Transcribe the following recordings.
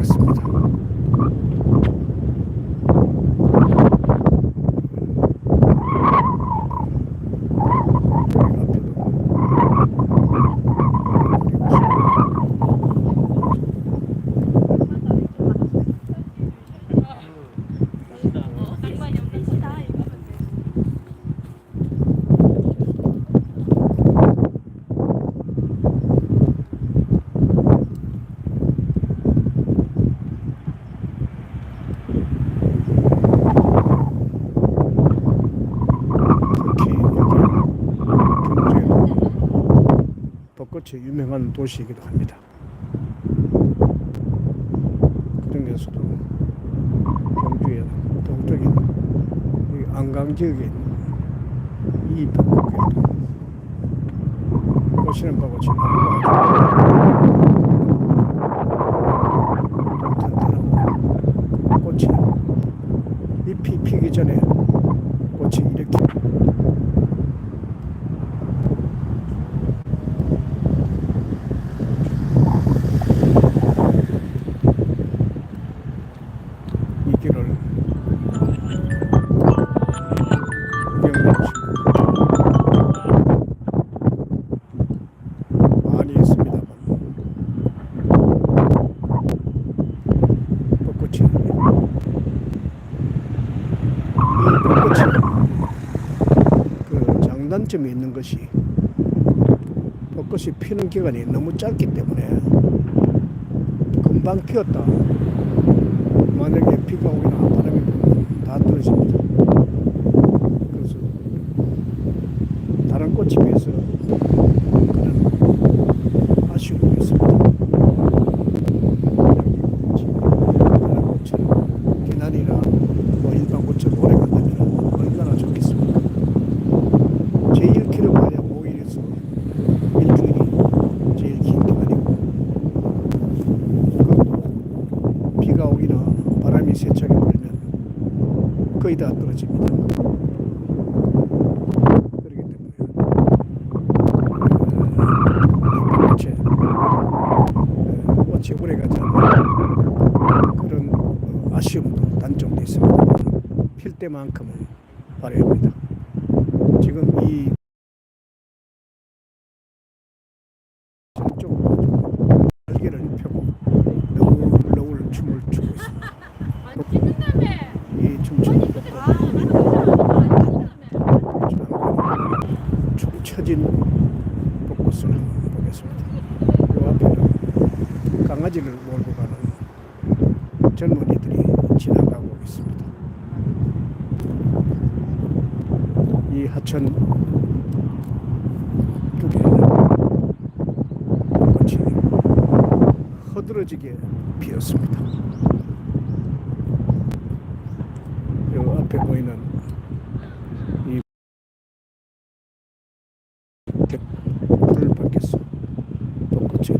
같습니다. 벚꽃이 유명한 도시이기도 합니다. 그 중에서도 경주의 이 안강 지역에 있는 이 벚꽃교회도 보시는 벚꽃이 단점이 있는 것이 벚꽃이 피는 기간이 너무 짧기 때문에 금방 피었다. 만약에 비가 오거나 바람이 불면 다 떨어집니다. 그래서 다른 꽃에 비해서 그런 아쉬움이 있습니다. 다른 꽃처럼 기난이나 뭐 일반 꽃처럼 오래 간다면 얼마나 좋겠습니까? 제일 길어봐야 5일에서 일주일이 제일 긴 기간이고 그 비가 오기나 바람이 세차게 불면 거의 다 떨어집니다. 그렇기 때문에. 어, 꽃에 어, 꽃이 오래 가지 그런 어, 아쉬움도 단점도 있습니다. 필 때만큼은 화려합니다. 지금 이 전적으로 날개를 펴고 너울너울 춤을 추고 있습니다. 이 춤추는 축 처진 벚꽃을 한번 보겠습니다. 이 앞에는 강아지를 몰고 가는 젊은이들이 지나가고 있습니다. 이 하천 쪽에 허드러지게 피었습니다. 요 앞에 보이는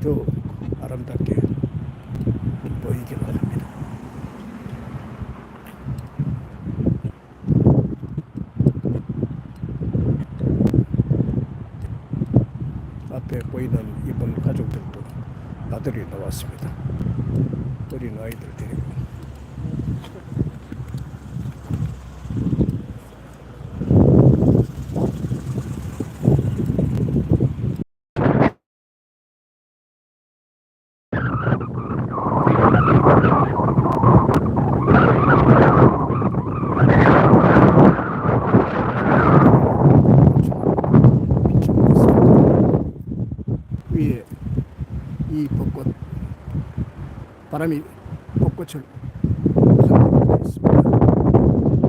더 아름답게 보이기를 합니다. 앞에 보이는 이번 가족들도 나들이 나왔습니다. 어린 아이들 데리고 비추고 있습니다. 위에 이 벚꽃 바람이 벚꽃을 살리고 있습니다.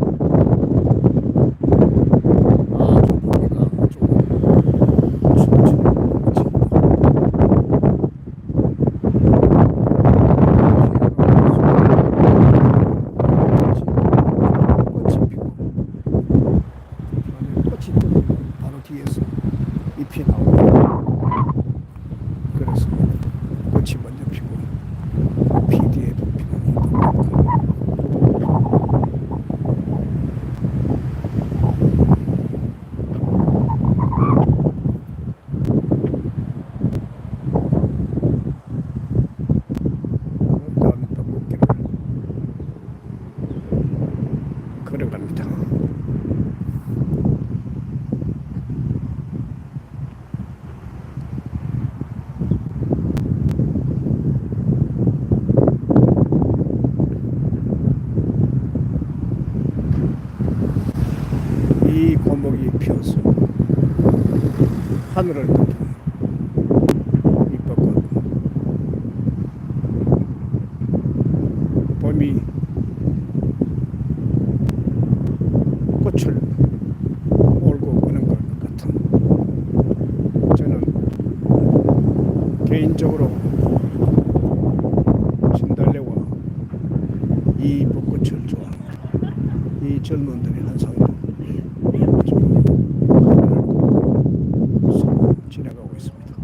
아주 보기가 좀 춤추는 꽃입니다. 꽃이 피고 꽃이 피면 바로 뒤에서 잎이 나옵니다. 그래서 꽃이 먼저 피고 피 뒤에 또 피는 겁니다. 다음 벚꽃길을 걸어갑니다. 이 고목이 피어서 하늘을 이 벚꽃 봄이 꽃을 몰고 오는 것 같은 저는 전적으로 진달래와 이 벚꽃을 젊은들의 한 상도 지금 카메라를 꽂고 서로 지나가고 있습니다.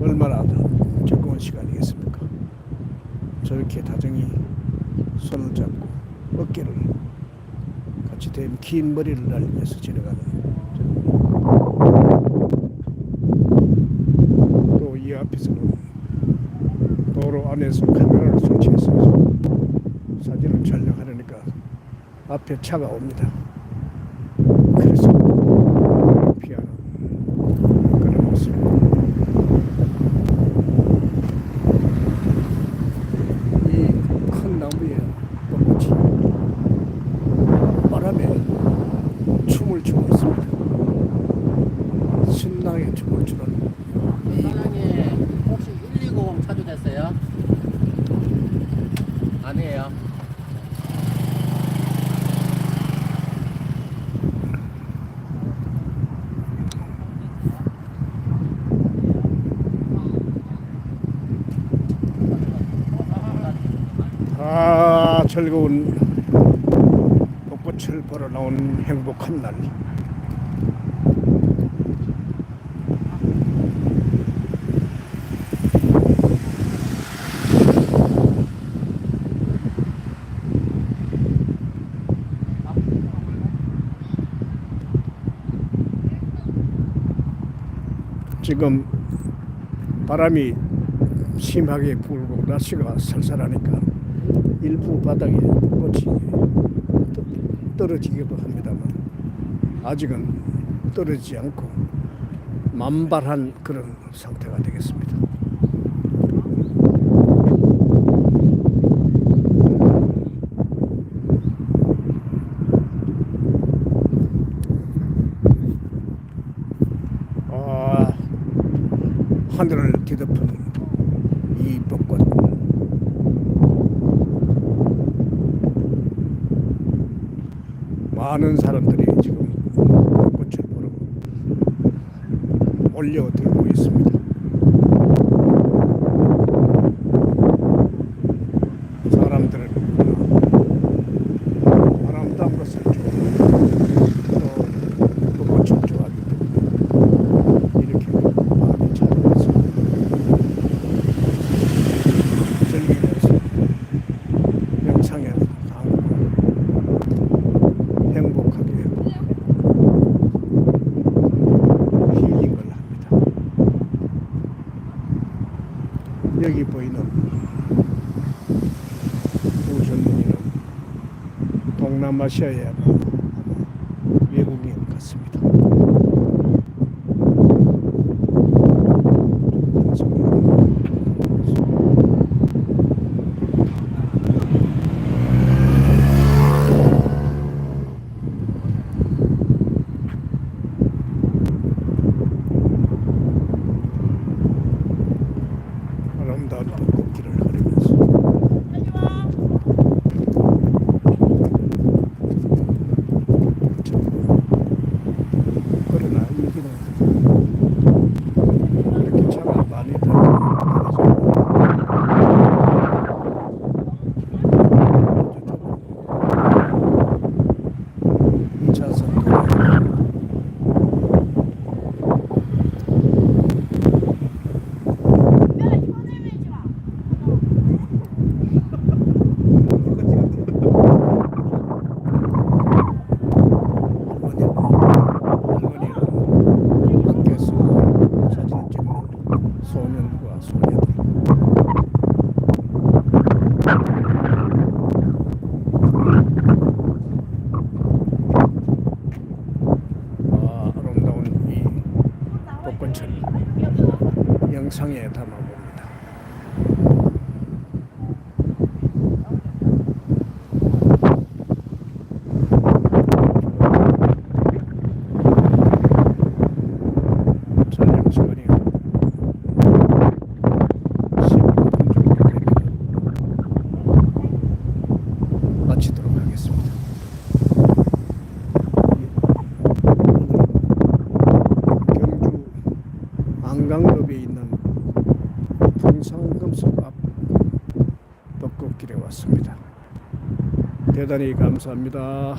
얼마나 즐거운 시간이겠습니까? 저렇게 다정히 손을 잡고 어깨를 같이 댄긴 머리를 날리면서 지나가는 또 이 앞에서는 도로 안에서 카메라를 설치해서 사진을 촬영하려니까 앞에 차가 옵니다. 그래서 피하는 그런 모습. 이 큰 나무에 벚꽃이 바람에 춤을 추고 있습니다. 신나게 춤을 추는 이 사장님 혹시 120 차주됐어요? 아니에요. 아 즐거운 벚꽃을 보러 나온 행복한 날. 지금 바람이 심하게 불고 날씨가 살살하니까 일부 바닥에 꽃이 떠- 떨어지기도 합니다만 아직은 떨어지지 않고 만발한 그런 상태가 되겠습니다. 아, 하늘을 뒤덮은 이 벚꽃 많은 사람들이 지금 벚꽃을 보러 몰려들고 있습니다. 사람들은 아름다운 것을 좋아하고 또 벚꽃을 좋아하기 때문에 이렇게 많이 찾아와서 즐기면서 명상에 담고 행복하게 힐링을 합니다. 여기 보이는 우선문이는 동남아시아의 아마 외국인 같습니다. 아름다운 벚꽃길을 걸으면서 그러나 이 길은 이렇게 차가 많이 다니고 이 차선도 할머니랑 밖에서 사진 찍는 소년과 소녀들 아, 아름다운 이 벚꽃을 영상에 담아봅니다. 촬영 시간이 15분 정도 됩니다. 마치도록 하겠습니다. 강rop에 있는 풍산금속 앞 벚꽃길에 왔습니다. 대단히 감사합니다.